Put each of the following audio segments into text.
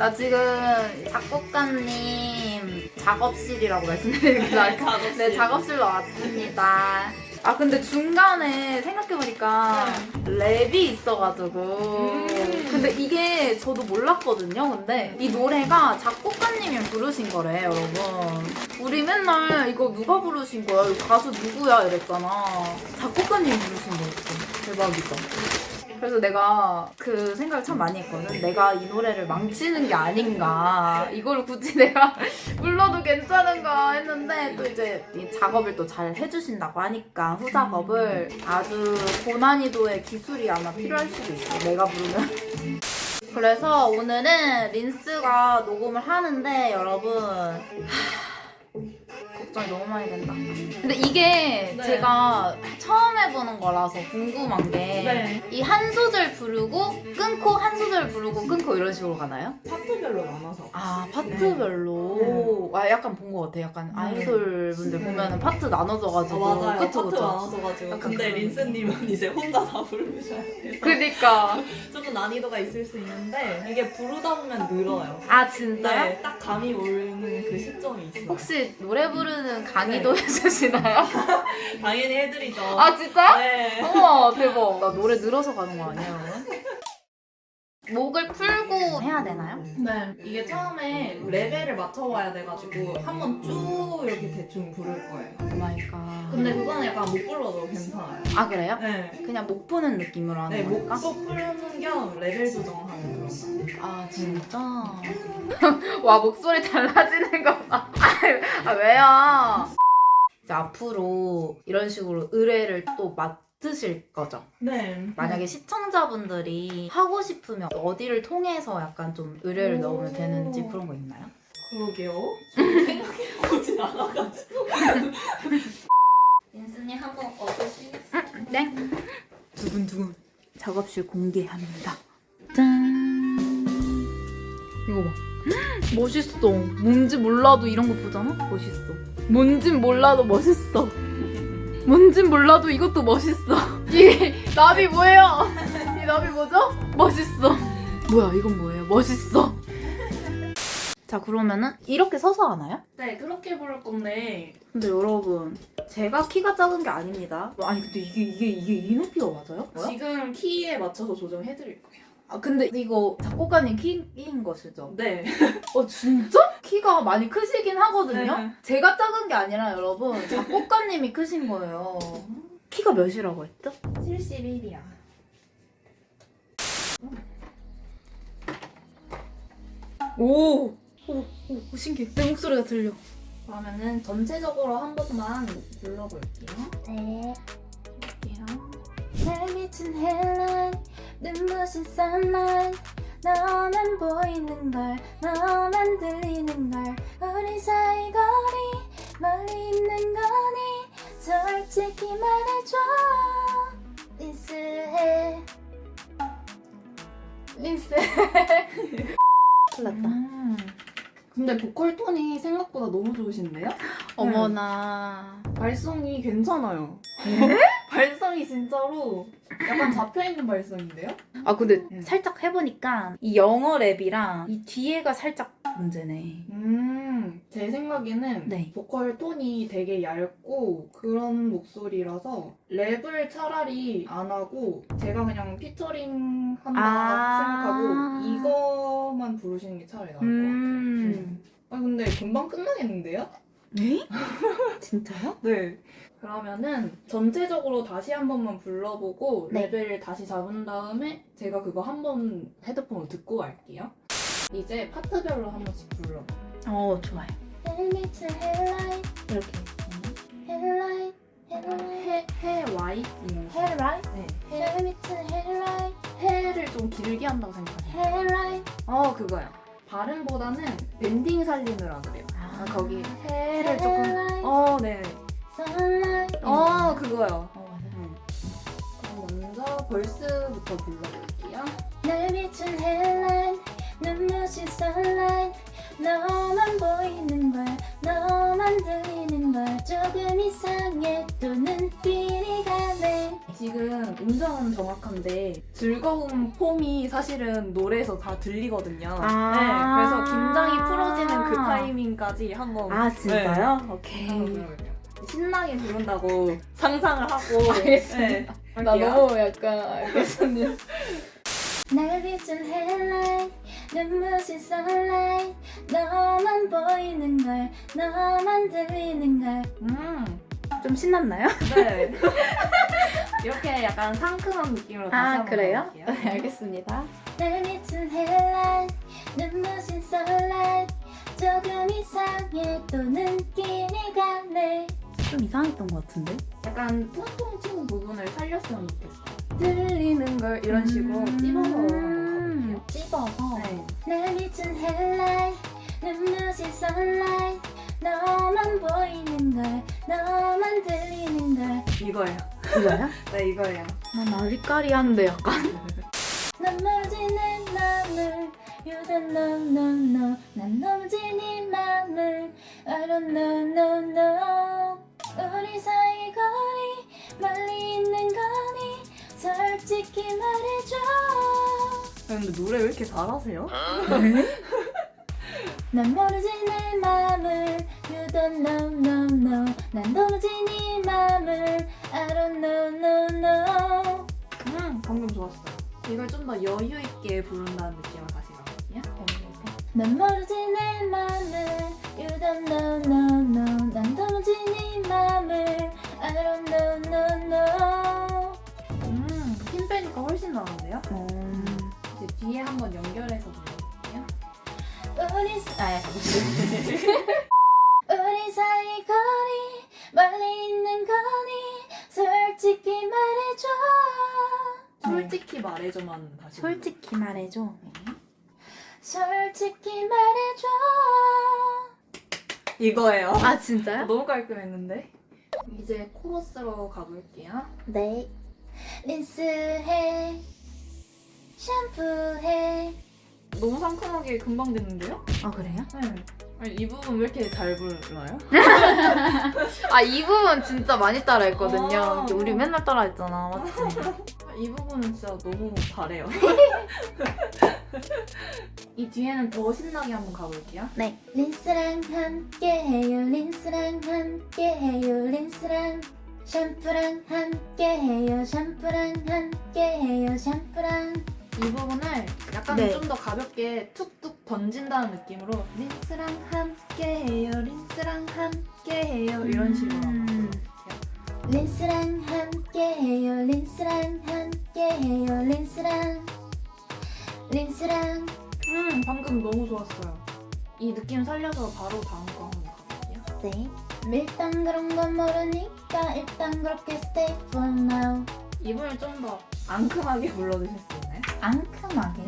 나 지금 작곡가님 작업실이라고 게 나을까? 작업실. 네, 작업실로 왔습니다. 아, 근데 중간에 생각해보니까 랩이 있어가지고. 음. 근데 이게 저도 몰랐거든요. 근데 이 노래가 작곡가님이 부르신 거래, 여러분. 우리 맨날 이거 누가 부르신 거야? 이거 가수 누구야? 이랬잖아. 작곡가님이 부르신 거였어. 대박이다. 그래서 내가 그 생각을 참 많이 했거든. 내가 이 노래를 망치는 게 아닌가. 이걸 굳이 내가 불러도 괜찮은가 했는데 또 이제 이 작업을 또 잘 해주신다고 하니까 후작업을 아주 고난이도의 기술이 아마 필요할 수도 있어. 내가 부르면. 그래서 오늘은 린스가 녹음을 하는데 여러분 하, 걱정이 너무 많이 된다. 근데 이게 네. 제가 처음 해보는 거라서 궁금한 게이 네. 한 소절 부르고 소절 부르고 끊고 이런 식으로 가나요? 파트별로 나눠서. 아 파트별로 아 약간 본 것 같아. 약간 네. 아이돌 분들 네. 보면은 파트 아, 나눠져가지고 맞아요. 그쵸 파트 그쵸. 나눠져가지고. 약간 근데 그런- 린스님은 이제 혼자 다 부르셔야 돼서 그니까 조금 난이도가 있을 수 있는데 이게 부르다 보면 늘어요. 아 진짜요? 네, 딱 감이 오는 그 시점이 있어요. 혹시 노래 부르는 강의도 해주시나요? 당연히 해드리죠. 아 진짜? 네. 어머 대박. 나 노래 늘어서 가는 거? 여러분? 목을 풀고 해야 되나요? 네, 이게 처음에 레벨을 맞춰와야 돼가지고 한번 쭉 이렇게 대충 부를 거예요. 오 마이 갓. 근데 그거는 약간 못 불러도 괜찮아요. 아 그래요? 네. 그냥 목 푸는 느낌으로 하는 네, 거니까? 목도 푸는 겸 레벨 조정하는 그런 거. 아 진짜? 와 목소리 달라지는 거 봐. 아 왜요? 이제 앞으로 이런 식으로 의뢰를 또 맡 으실 거죠? 네. 만약에 시청자분들이 하고 싶으면 어디를 통해서 약간 좀 의뢰를 오. 넣으면 되는지 그런 거 있나요? 그러게요. 저는 생각해보진 않아가지고. 인스님 한번 얻으시겠어요? 네. 두근두근 작업실 공개합니다. 짠. 이거 봐. 멋있어. 뭔지 몰라도 이런 거 보잖아? 멋있어. 뭔진 몰라도 멋있어. 뭔진 몰라도 이것도 멋있어. 이 나비 뭐예요? 이 나비 뭐죠? 멋있어. 뭐야 이건 뭐예요? 멋있어. 자 그러면은 이렇게 서서 하나요? 네, 그렇게 부를 건데. 근데 여러분 제가 키가 작은 게 아닙니다. 아니 근데 이게 이게 이게 이 높이가 맞아요? 지금 키에 맞춰서 조정해드릴 거예요. 아 근데 이거 작곡가님 키인 것이죠? 네. 어 진짜? 키가 많이 크시긴 하거든요. 네. 제가 작은 게 아니라 여러분 작곡가님이 크신 거예요. 키가 몇이라고 했죠? 71이야. 오, 오, 오, 오 신기해. 내 목소리가 들려. 그러면은 전체적으로 한 번만 불러볼게요. 네. 날 미친 headline 눈부신 sunlight. 너만 보이는 걸 너만 들리는 걸. 우리 사이 거리 멀리 있는 거니. 솔직히 말해줘. 린스해. 큰일 났다. 음. 근데 보컬 톤이 생각보다 너무 좋으신데요? 어머나. 발성이 괜찮아요. 발성이 진짜로 약간 잡혀있는 발성인데요? 아 근데 네. 살짝 해보니까 이 영어 랩이랑 이 뒤에가 살짝 문제네 음, 제 생각에는 네. 보컬 톤이 되게 얇고 그런 목소리라서 랩을 차라리 안 하고 제가 그냥 피처링 한다 아. 생각하고 이거만 부르시는 게 차라리 나을 것 같아요. 음. 아 근데 금방 끝나겠는데요? 네? 진짜요? 네. 그러면은 전체적으로 다시 한 번만 불러보고 네. 레벨을 다시 잡은 다음에 제가 그거 한 번 헤드폰으로 듣고 갈게요. 이제 파트별로 한 번씩 불러. 어 좋아요 헬미트 헬라이 이렇게 헬라이 헬라이 해, 해, 와이 이런 거. 헬라이 네. 헬미트 헬라이 해를 좀 길게 한다고 생각하세요 헬라이 어 그거요. 발음보다는 밴딩 살리느라 그래요. 아 거기 해를 조금. 어 네. 어 그거요. 어 음. 그럼 먼저 벌스부터 불러볼게요. 날 비춘 헬라이 눈부신 선라이 너만 보이는 걸 너만 들리는 걸 조금 이상해 또 눈길이 가네 지금 음정은 정확한데 즐거운 폼이 사실은 노래에서 다 들리거든요. 아. 네, 그래서 긴장이 풀어지는 그 타이밍까지 한번 아 진짜요? 네, 오케이. 신나게 부른다고 상상을 하고 알겠습니다. 네, 나 할게요. 너무 약간 알겠습니다. 날 비춘 headlight 눈부신 sunlight 너만 보이는 걸 너만 들리는 걸 음, 좀 신났나요? 네. 이렇게 약간 상큼한 느낌으로 다시 아 한번 그래요? 가볼게요. 알겠습니다. 날 비춘 headlight 눈부신 sunlight 조금 이상해도 느낌이 가네 좀 이상했던 것 같은데? 약간 통통 튀는 부분을 살렸으면 좋겠어요. 들리는 걸 이런 식으로 찝어서 한번 가볼게요. 찝어서. 네. 날 비춘 headlight 눈부신 sunlight 너만 보이는 걸 너만 들리는 걸 이거예요. 이거야? 네, 이거예요. 난 아리까리한데 약간. 넌 모르지 내 맘을 You don't know no no 난네 맘을 I don't know no no 우리 사이 거리 멀리 있는 거니 솔직히 말해줘 근데 노래 왜 이렇게 잘하세요? 난 모르지 내 맘을 You don't know no no 난 모르지 네 맘을 I don't know no no 음, 방금 좋았어요. 이걸 좀 더 여유 있게 부른다는 느낌으로 다시 가볼게요. 난 모르지 내 맘을 You don't know no no 난 모르지 네 맘을 I don't know no no 음, 힘 빼니까 훨씬 나은데요? 음. 이제 뒤에 한번 연결해서 불러볼게요. 우리 사... 아 우리 사이 거리 멀리 있는 거니 솔직히 말해줘 솔직히 말해줘만 다시. 솔직히 말해줘. 솔직히 말해줘 이거예요. 아 진짜요? 너무 깔끔했는데. 이제 코러스로 가볼게요. 네 린스해 샴푸해 너무 상큼하게 금방 됐는데요? 아 그래요? 네. 아니, 이 부분 왜 이렇게 잘 불러요? 아 이 부분 진짜 많이 따라했거든요. 아. 우리 맨날 따라했잖아, 맞지? 이 부분은 진짜 너무 잘해요. 이 뒤에는 더 신나게 한번 가볼게요. 린스랑 함께 해요 린스랑 함께 해요 린스랑 샴푸랑 함께 해요 샴푸랑 함께 해요 샴푸랑 이 부분을 약간 네. 좀 더 가볍게 툭툭 던진다는 느낌으로 린스랑 함께 해요, 린스랑 함께 해요 이런 식으로 음. 린스랑 함께 해요 린스랑 함께 해요 린스랑 린스랑 음, 방금 너무 좋았어요. 이 느낌 살려서 바로 다음 거 한번 가볼게요. 네 일단 그런 건 모르니까 일단 그렇게 stay for now 이 부분을 좀더 앙큼하게 불러주실 수 있나요? 앙큼하게.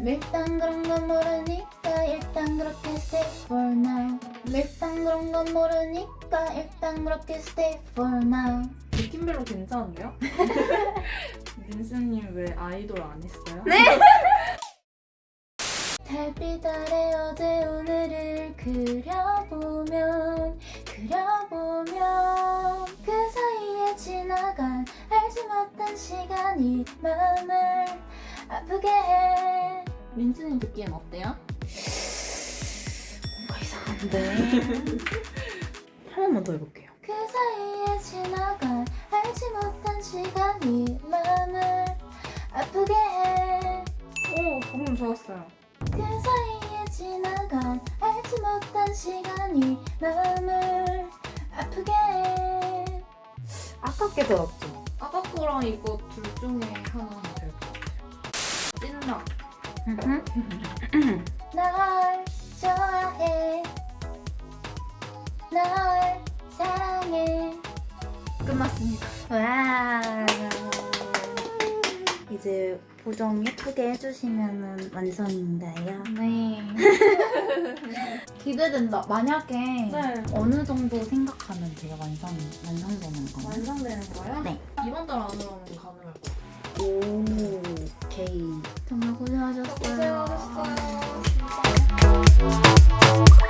일단 그런 건 모르니까 일단 그렇게 stay for now 일단 그런 건 모르니까 일단 그렇게 stay for now 느낌별로 괜찮은데요? 민스님 왜 아이돌 안 했어요? 네? 달빛 아래 어제 오늘을 그려보면 그려보면 못한 시간이 마음을 아프게 해 민스님 듣기엔 어때요? 뭔가 이상한데. 한 번만 더 해볼게요. 그 사이에 지나간 알지 못한 시간이 마음을 아프게 해. 오, 방금 좋았어요. 그 사이에 지나간 알지 못한 시간이 마음을 아프게 해. 아깝게 들었죠. 아까 거랑 이거 둘 중에 하나 하면 될것 같아요. 찐락. 널 좋아해. 널 사랑해. 끝났습니다. 와. 이제 보정 예쁘게 해주시면 완성인데요. 네. 기대된다. 만약에 네. 어느 정도 생각하면 돼요? 완성, 완성되는 거예요? 완성되는 거예요? 네. 이번 달 안으로는 가능할 것 같아요. 오, 오케이. 정말 고생하셨어요. 고생하셨어요. 진짜.